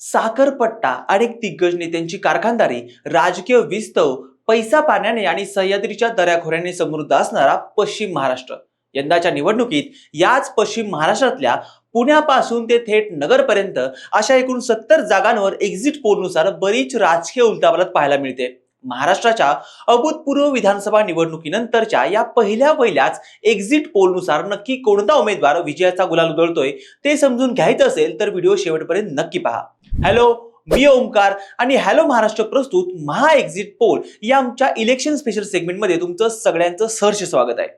साखरपट्टा अनेक दिग्गज नेत्यांची कारखानदारी राजकीय विस्तव पैसा पाण्याने आणि सह्याद्रीच्या दऱ्याखोऱ्याने समृद्ध असणारा पश्चिम महाराष्ट्र. यंदाच्या निवडणुकीत याच पश्चिम महाराष्ट्रातल्या पुण्यापासून ते थेट नगरपर्यंत अशा एकूण सत्तर जागांवर एक्झिट पोलनुसार बरीच राजकीय उलटापालट पाहायला मिळते. महाराष्ट्राच्या अभूतपूर्व विधानसभा निवडणुकीनंतरच्या या पहिल्या पहिल्याच एक्झिट पोलनुसार नक्की कोणता उमेदवार विजयाचा गुलाल उधळतोय ते समजून घ्यायचं असेल तर व्हिडिओ शेवटपर्यंत नक्की पहा. हॅलो मी ओमकार आणि हॅलो महाराष्ट्र प्रस्तुत महा एक्झिट पोल या आमच्या इलेक्शन स्पेशल सेगमेंटमध्ये तुमचं सगळ्यांचं सहर्ष स्वागत आहे.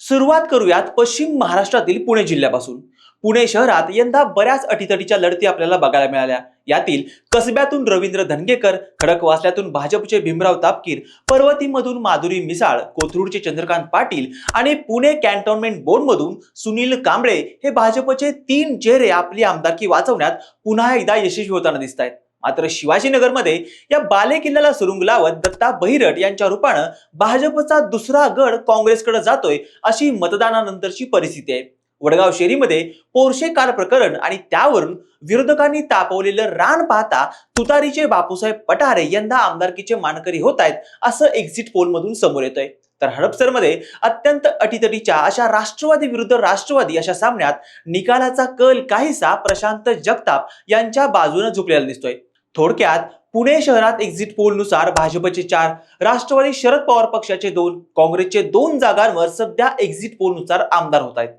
सुरुवात करूयात पश्चिम महाराष्ट्रातील पुणे जिल्ह्यापासून. पुणे शहरात यंदा बऱ्याच अटीतटीच्या लढती आपल्याला बघायला मिळाल्या. यातील कसब्यातून रवींद्र धनगेकर खडकवासल्यातून भाजपचे भीमराव तापकीर पर्वतीमधून माधुरी मिसाळ कोथरूडचे चंद्रकांत पाटील आणि पुणे कॅन्टोन्मेंट बोर्डमधून सुनील कांबळे हे भाजपचे तीन चेहरे आपली आमदारकी वाचवण्यात पुन्हा एकदा यशस्वी होताना दिसत आहेत मात्र शिवाजीनगरमध्ये या बाले किल्ल्याला सुरुंग लावत दत्ता बहिरट यांच्या रूपानं भाजपचा दुसरा गड काँग्रेसकडे जातोय अशी मतदानानंतरची परिस्थिती आहे. वडगाव शेरीमध्ये पोरशे कार प्रकरण आणि त्यावरून विरोधकांनी तापवलेलं रान पाहता तुतारीचे बापूसाहेब पठारे यंदा आमदारकीचे मानकरी होत आहेत असं एक्झिट पोलमधून समोर येतंय. तर हडपसरमध्ये अत्यंत अटीतटीच्या अशा राष्ट्रवादी विरुद्ध राष्ट्रवादी अशा सामन्यात निकालाचा कल काहीसा प्रशांत जगताप यांच्या बाजूने झुकलेला दिसतोय. थोडक्यात पुणे शहरात एक्झिट पोलनुसार भाजपचे चार राष्ट्रवादी शरद पवार पक्षाचे दोन काँग्रेसचे दोन जागांवर सध्या एक्झिट पोलनुसार आमदार होत आहेत.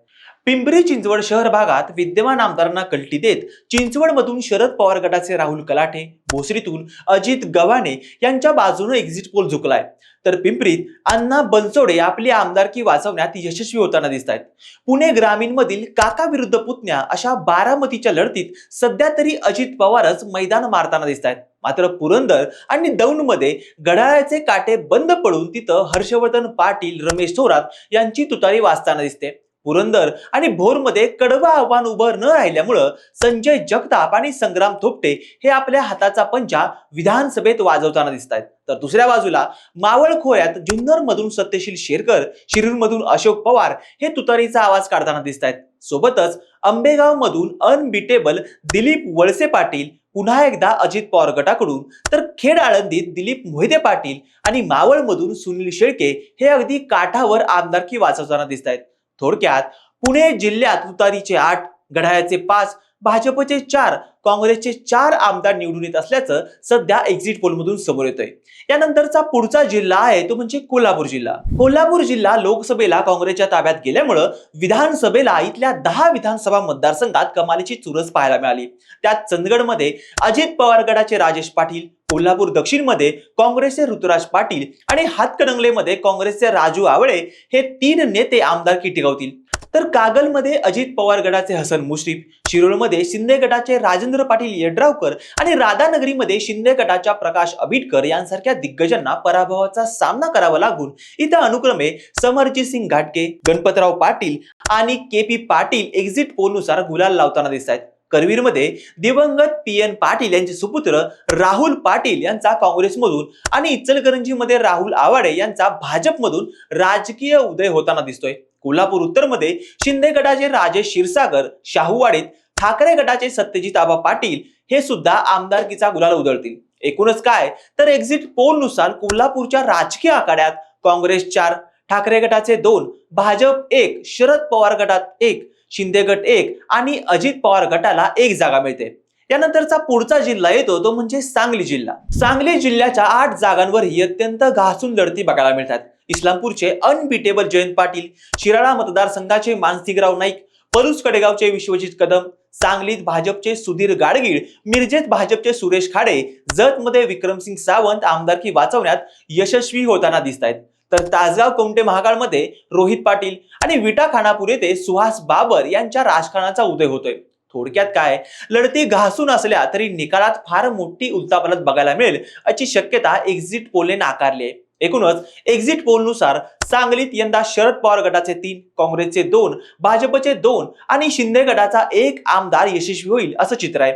पिंपरी चिंचवड शहर भागात विद्यमान आमदारांना कल्टी देत चिंचवडमधून शरद पवार गटाचे राहुल कलाठे भोसरीतून अजित गव्हाणे यांच्या बाजूने एक्झिट पोल झुकलाय. तर पिंपरीत अण्णा बनसोडे आपली आमदारकी वाचवण्यात यशस्वी होताना दिसत आहेत पुणे ग्रामीणमधील काका विरुद्ध पुतण्या अशा बारामतीच्या लढतीत सध्या तरी अजित पवारच मैदान मारताना दिसत आहेत मात्र पुरंदर आणि दौंडमध्ये घड्याळाचे काटे बंद पडून तिथं हर्षवर्धन पाटील रमेश थोरात यांची तुतारी वाचताना दिसते. पुरंदर आणि भोरमध्ये कडवं आव्हान उभं न राहिल्यामुळं संजय जगताप आणि संग्राम थोपटे हे आपल्या हाताचा पंजा विधानसभेत वाजवताना दिसत आहेत तर दुसऱ्या बाजूला मावळ खोऱ्यात जुन्नर मधून सत्यशील शेरकर शिरूर मधून अशोक पवार हे तुतारीचा आवाज काढताना दिसत आहेत सोबतच आंबेगाव मधून अनबिटेबल दिलीप वळसे पाटील पुन्हा एकदा अजित पवार गटाकडून तर खेड आळंदीत दिलीप मोहिते पाटील आणि मावळ मधून सुनील शेळके हे अगदी काठावर आमदारकी वाचवताना दिसत आहेत थोडक्यात पुणे जिल्ह्यात तुतारीचे आठ गढाळ्याचे पाच भाजपचे चार काँग्रेसचे चार आमदार निवडून येत असल्याचं सध्या एक्झिट पोलमधून समोर येतोय. यानंतरचा पुढचा जिल्हा आहे तो म्हणजे कोल्हापूर जिल्हा. कोल्हापूर जिल्हा लोकसभेला काँग्रेसच्या ताब्यात गेल्यामुळं विधानसभेला इथल्या दहा विधानसभा मतदारसंघात कमालीची चुरस पाहायला मिळाली. त्यात चंदगडमध्ये अजित पवार गटाचे राजेश पाटील कोल्हापूर दक्षिणमध्ये काँग्रेसचे ऋतुराज पाटील आणि हातकणंगलेमध्ये काँग्रेसचे राजू आवळे हे तीन नेते आमदारकी टिकवतील. तर कागलमध्ये अजित पवार गटाचे हसन मुश्रीफ शिरोळमध्ये शिंदे गटाचे राजेंद्र पाटील येड्रावकर आणि राधानगरीमध्ये शिंदे गटाच्या प्रकाश अबिटकर यांसारख्या दिग्गजांना पराभवाचा सामना करावा लागून इथं अनुक्रमे समरजित सिंग घाटके गणपतराव पाटील आणि के पी पाटील एक्झिट पोलनुसार गुलाल लावताना दिसत आहेत करवीरमध्ये दिवंगत पी एन पाटील यांचे सुपुत्र राहुल पाटील यांचा काँग्रेसमधून आणि इचलकरंजीमध्ये राहुल आवाडे यांचा भाजपमधून राजकीय उदय होताना दिसतोय. कोल्हापूर उत्तरमध्ये शिंदे गटाचे राजेश क्षीरसागर शाहूवाडीत ठाकरे गटाचे सत्यजित आबा पाटील हे सुद्धा आमदारकीचा गुलाल उधळतील. एकूणच काय? तर एक्झिट पोलनुसार कोल्हापूरच्या राजकीय आखाड्यात काँग्रेस चार ठाकरे गटाचे दोन भाजप एक शरद पवार गटात एक शिंदे गट एक आणि अजित पवार गटाला एक जागा मिळते. त्यानंतरचा पुढचा जिल्हा येतो तो म्हणजे सांगली जिल्हा. सांगली जिल्ह्याच्या आठ जागांवर ही अत्यंत घासून लढती बघायला मिळतात. इस्लामपूरचे अनबिटेबल जयंत पाटील शिराळा मतदारसंघाचे मानसिंगराव नाईक पलूस कडेगावचे विश्वजित कदम सांगलीत भाजपचे सुधीर गाडगीळ मिरजेत भाजपचे सुरेश खाडे जतमध्ये विक्रमसिंग सावंत आमदारकी वाचवण्यात यशस्वी होताना दिसत आहेत तर तासगाव कोमटे महाकाळमध्ये रोहित पाटील आणि विटा खानापूर येथे सुहास बाबर यांच्या राजकारणाचा उदय होतोय. थोडक्यात काय? लढती घासून असल्या तरी निकालात फार मोठी उलतापालत बघायला मिळेल अशी शक्यता एक्झिट पोलने नाकारली आहे. एकूणच एक्झिट पोलनुसार सांगलीत यंदा शरद पवार गटाचे तीन काँग्रेसचे दोन भाजपचे दोन आणि शिंदे गटाचा एक आमदार यशस्वी होईल असं चित्र आहे.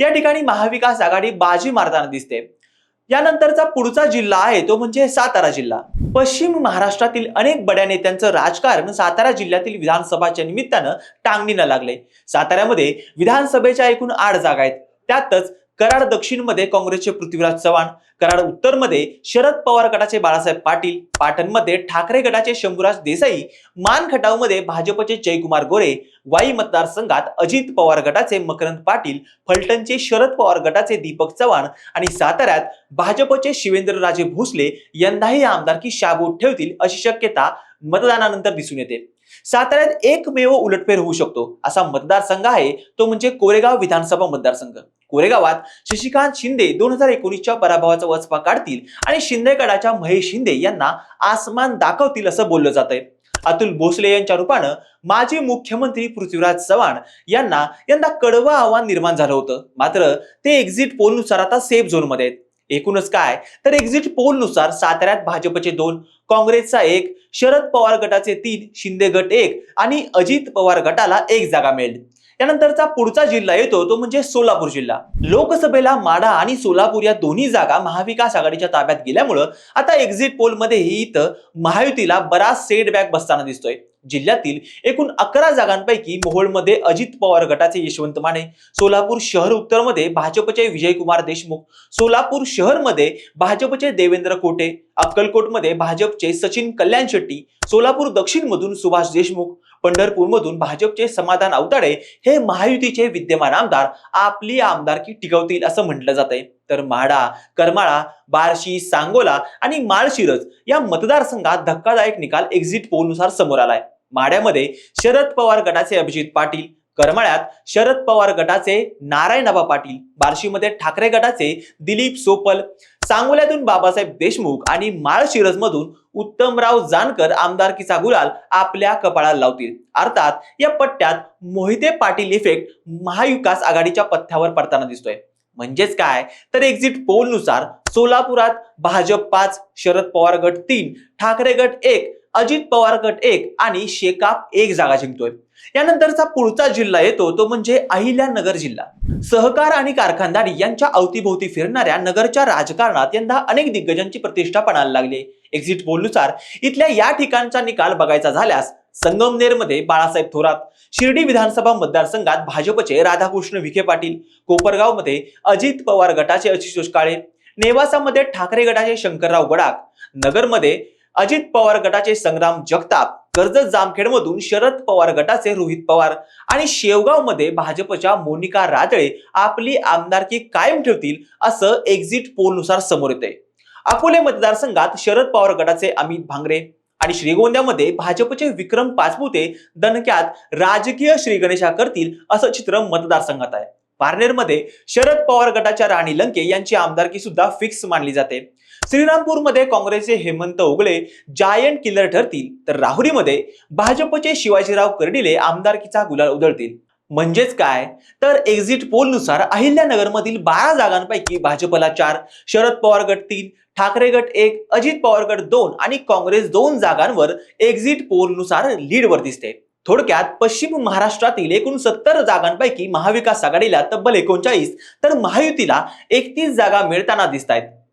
या ठिकाणी महाविकास आघाडी बाजी मारताना दिसते. यानंतरचा पुढचा जिल्हा आहे तो म्हणजे सातारा जिल्हा. पश्चिम महाराष्ट्रातील अनेक बड्या नेत्यांचं राजकारण सातारा जिल्ह्यातील विधानसभाच्या निमित्तानं टांगणीनं लागले साताऱ्यामध्ये विधानसभेच्या एकूण आठ जागा आहेत. त्यातच कराड दक्षिणमध्ये काँग्रेसचे पृथ्वीराज चव्हाण कराड उत्तरमध्ये शरद पवार गटाचे बाळासाहेब पाटील पाटणमध्ये ठाकरे गटाचे शंभूराज देसाई मान खटावमध्ये भाजपचे जयकुमार गोरे वाई मतदारसंघात अजित पवार गटाचे मकरंद पाटील फलटणचे शरद पवार गटाचे दीपक चव्हाण आणि साताऱ्यात भाजपचे शिवेंद्रराजे भोसले यंदाही आमदारकी शाबूत ठेवतील अशी शक्यता मतदानानंतर दिसून येते. साताऱ्यात एकमेव उलटफेर होऊ शकतो असा मतदारसंघ आहे तो म्हणजे कोरेगाव विधानसभा मतदारसंघ. कोरेगावात शशिकांत शिंदे दोन हजार एकोणीसच्या पराभवाचा वचपा काढतील आणि शिंदेगडाच्या महेश शिंदे यांना आसमान दाखवतील असं बोललं जात आहे अतुल भोसले यांच्या रूपानं माजी मुख्यमंत्री पृथ्वीराज चव्हाण यांना यंदा कडवं आव्हान निर्माण झालं होतं. मात्र ते एक्झिट पोलनुसार आता सेफ झोनमध्ये आहेत. एकूणच काय? तर एक्झिट पोलनुसार साताऱ्यात भाजपचे दोन काँग्रेसचा एक शरद पवार गटाचे तीन शिंदे गट एक आणि अजित पवार गटाला एक जागा मिळेल. त्यानंतरचा पुढचा जिल्हा येतो तो म्हणजे सोलापूर जिल्हा. लोकसभेला माडा आणि सोलापूर या दोन्ही जागा महाविकास आघाडीच्या ताब्यात गेल्यामुळं आता एक्झिट पोलमध्येही इथं महायुतीला बराच सेटबॅक बसताना दिसतोय. जिल्ह्यातील एकूण अकरा जागांपैकी मोहोळमध्ये अजित पवार गटाचे यशवंत माने सोलापूर शहर उत्तरमध्ये भाजपचे विजयकुमार देशमुख सोलापूर शहरमध्ये भाजपचे देवेंद्र कोटे अक्कलकोटमध्ये भाजपचे सचिन कल्याण शेट्टी सोलापूर दक्षिण मधून सुभाष देशमुख पंढरपूरमधून भाजपचे समाधान अवताडे हे महायुतीचे विद्यमान आमदार आपली आमदारकी टिकवतील असं म्हटलं जात आहे तर म्हाडा करमाळा बार्शी सांगोला आणि माळशिरज या मतदारसंघात धक्कादायक निकाल एक्झिट पोलनुसार समोर आलाय. माड्यामध्ये शरद पवार गटाचे अभिजित पाटील करमाळ्यात शरद पवार गटाचे नारायणबा पाटील बार्शीमध्ये ठाकरे गटाचे दिलीप सोपल सांगोल्यातून बाबासाहेब देशमुख आणि माळशिरस मधून उत्तमराव जानकर आमदारकीचा गुलाल आपल्या कपाळाला लावतील. अर्थात या पट्ट्यात मोहिते पाटील इफेक्ट महाविकास आघाडीच्या पथ्यावर पडताना दिसतोय. म्हणजेच काय? तर एक्झिट पोलनुसार सोलापुरात भाजप पाच शरद पवार गट तीन ठाकरे गट एक अजित पवार गट एक आणि शेकाप एक जागा जिंकतोय. यानंतरचा पुढचा जिल्हा येतो तो म्हणजे अहिल्यानगर जिल्हा. सहकार आणि कारखानदारी यांच्या अवतीभोवती फिरणाऱ्या नगरच्या राजकारणात यंदा अनेक दिग्गजांची प्रतिष्ठा पणाला लागली. एक्झिट पोलनुसार इथल्या या ठिकाणचा निकाल बघायचा झाल्यास संगमनेरमध्ये बाळासाहेब थोरात शिर्डी विधानसभा मतदारसंघात भाजपचे राधाकृष्ण विखे पाटील कोपरगावमध्ये अजित पवार गटाचे आशिष काळे नेवासामध्ये ठाकरे गटाचे शंकरराव गडाख नगरमध्ये अजित पवार गटाचे संग्राम जगताप कर्जत जामखेडमधून शरद पवार गटाचे रोहित पवार आणि शेवगावमध्ये भाजपच्या मोनिका रातळे आपली आमदारकी कायम ठेवतील असं एक्झिट पोलनुसार समोर येते अकोले मतदारसंघात शरद पवार गटाचे अमित भांगरे आणि श्रीगोंद्यामध्ये भाजपचे विक्रम पाचपुते दणक्यात राजकीय श्रीगणेशा करतील असं चित्र मतदारसंघात आहे. पारनेरमध्ये शरद पवार गटाच्या राणी लंके यांची आमदारकी सुद्धा फिक्स मानली जाते. श्रीरामपूरमध्ये काँग्रेसचे हेमंत उगळे जायंट किलर ठरतील. तर राहुरीमध्ये भाजपचे शिवाजीराव कर्डिले आमदारकीचा गुलाल उधळतील. म्हणजेच काय? तर एक्झिट पोलनुसार अहिल्यानगरमधील बारा जागांपैकी भाजपला चार शरद पवार गट तीन ठाकरे गट एक अजित पवार गट दोन आणि काँग्रेस दोन जागांवर एक्झिट पोलनुसार लीडवर दिसते. थोडक्यात पश्चिम महाराष्ट्रातील एकूण सत्तर जागांपैकी महाविकास आघाडीला तब्बल एकोणचाळीस तर महायुतीला एकतीस जागा मिळताना दिसत आहेत